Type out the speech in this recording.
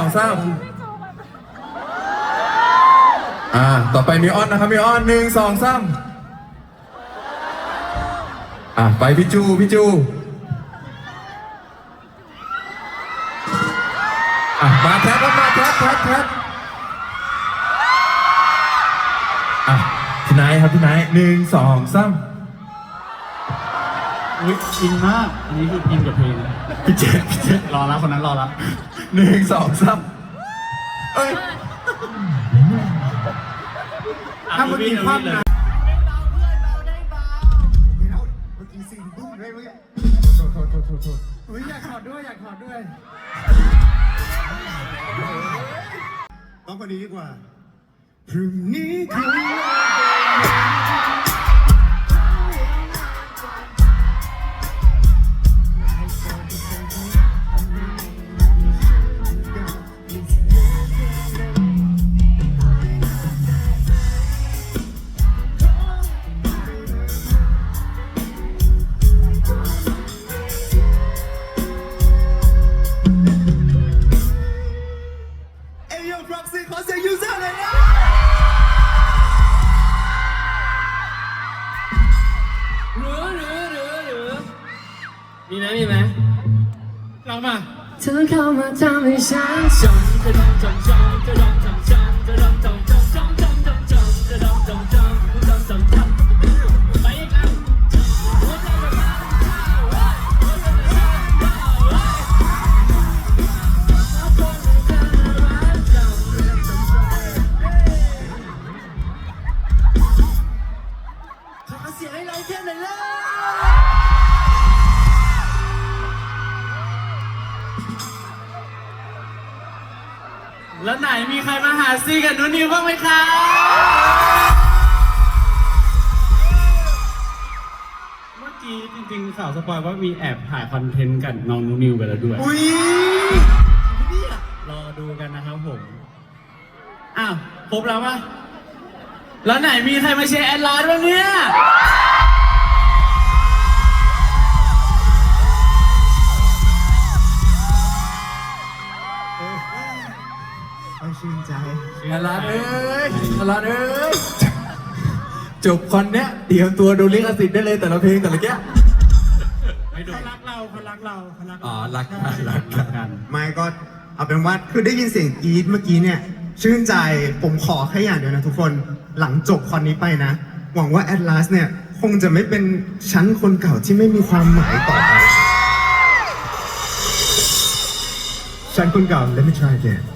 สองสามอ่า ต่อไปมีออนนะครับมีออนหนึ่งสองสามอะไปพี่จูพี่จูอะมาแท็บมาแท็บแท็บแท็บอะพี่นท์ครับพี่นท์หนึ่งสองสาม อุ้ยอินมาก อันนี้คืออินกับเพลงพี่เจษพี่เจษรอแล้วคนนั้นรอแล้วหนึ่งสองสามเอ้ยถ้าเมื่อกี้คว่ำนะเมื่อกี้สิ่งบุ้มเลยเมื่อกี้โทษโทษโทษโทษโทษอุ้ยอยากถอดด้วยอยากถอดด้วยต้องคนนี้ดีกว่าพรุ่งนี้คือเอ ไหมเรามาเธอเข้ามาทำให้ฉันจมจะดองจงจงจะดอง แล้วไหนมีใครมาหาซีกับนุนนิวบ้างไหมครับ เมื่อกี้จริงๆข่าวสปอยว่ามีแอบถ่ายคอนเทนต์กับน้องนุนนิวไปแล้วด้วย อุ้ยรอดูกันนะครับผม อ้าวครบแล้วปะแล้วไหนมีใครมาเชียร์แอดลาสบ้างเนี่ย เอาชื่นใจอาลาดเอ้ยอาลาดเอ้ย จบคอนเนี้ยเตรียมตัวดูลิขสิทธิ์ได้เลยแต่ละเพลงแต่ละแก้เขารักเราเขารักเราเขารักอ๋อเรารักกันรักกัรันกกัน ไม่ก็เอาเป็นว่าคือได้ยินเสียงกรี๊ดเมื่อกี้เนี่ย ชื่นใจผมขอแค่อย่างเดียวนะทุกคนหลังจบคอนนี้ไปนะ หวังว่าแอดลาสเนี่ยคงจะไม่เป็นชั้นคนเก่าที่ไม่มีความหมายต่อไปชั้นคนเก่า let me try again